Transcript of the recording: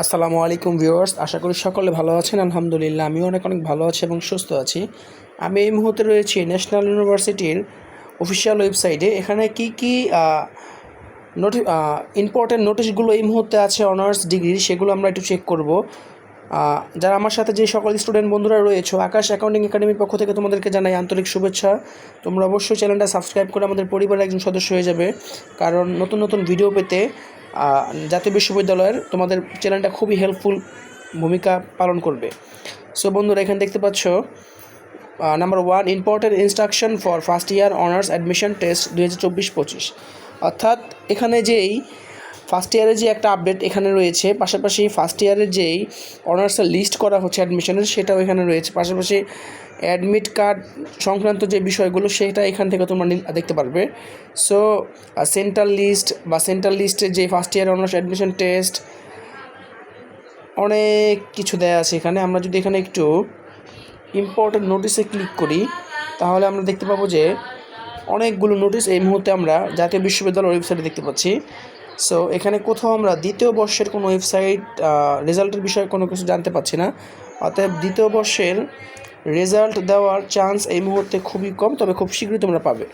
আসসালামু আলাইকুম ভিউয়ার্স, আশা করি সকলে ভালো আছেন, আলহামদুলিল্লাহ, আমিও অনেক অনেক ভালো আছি এবং সুস্থ আছি। আমি এই মুহূর্তে রয়েছি ন্যাশনাল ইউনিভার্সিটির অফিসিয়াল ওয়েবসাইটে এখানে কি কি নোটি ইম্পর্টেন্ট নোটিশগুলো এই মুহূর্তে আছে অনার্স ডিগ্রি সেগুলো আমরা একটু চেক করব। যারা আমার সাথে যে সকল স্টুডেন্ট বন্ধুরা রয়েছে, আকাশ অ্যাকাউন্টিং একাডেমির পক্ষ থেকে তোমাদেরকে জানাই আন্তরিক শুভেচ্ছা। তোমরা অবশ্যই চ্যানেলটা সাবস্ক্রাইব করে আমাদের পরিবারের একজন সদস্য হয়ে যাবে। কারণ নতুন নতুন ভিডিও পেতে জাতীয় বিশ্ববিদ্যালয়ের তোমাদের চ্যানেলটা খুবই হেল্পফুল ভূমিকা পালন করবে। সো বন্ধুরা, এখানে দেখতে পাচ্ছ number one important instruction for first year honours admission test দু হাজার চব্বিশ পঁচিশ। অর্থাৎ এখানে যেই ফার্স্ট ইয়ারের যে একটা আপডেট এখানে রয়েছে, পাশাপাশি ফার্স্ট ইয়ারের যেই অনার্সের লিস্ট করা হচ্ছে অ্যাডমিশনের সেটাও এখানে রয়েছে। পাশাপাশি অ্যাডমিট কার্ড সংক্রান্ত যে বিষয়গুলো, সেটা এখান থেকে তোমরা দেখতে পারবে। সো সেন্ট্রাল লিস্ট বা সেন্ট্রাল লিস্টে যে first year honours admission test অনেক কিছু দেয়া আছে এখানে। আমরা যদি এখানে একটু ইম্পর্টেন্ট নোটিসে ক্লিক করি, তাহলে আমরা দেখতে পাবো যে অনেকগুলো নোটিশ এই মুহূর্তে আমরা জাতীয় বিশ্ববিদ্যালয়ের ওয়েবসাইটে দেখতে পাচ্ছি। সো এখানে কোথাও আমরা দ্বিতীয় বর্ষের কোনো ওয়েবসাইট রেজাল্টের বিষয়ে কোনো কিছু জানতে পাচ্ছি না। অতএব দ্বিতীয় বর্ষের রেজাল্ট দেওয়ার চান্স এই মুহূর্তে খুবই কম, তবে খুব শীঘ্রই তোমরা পাবে।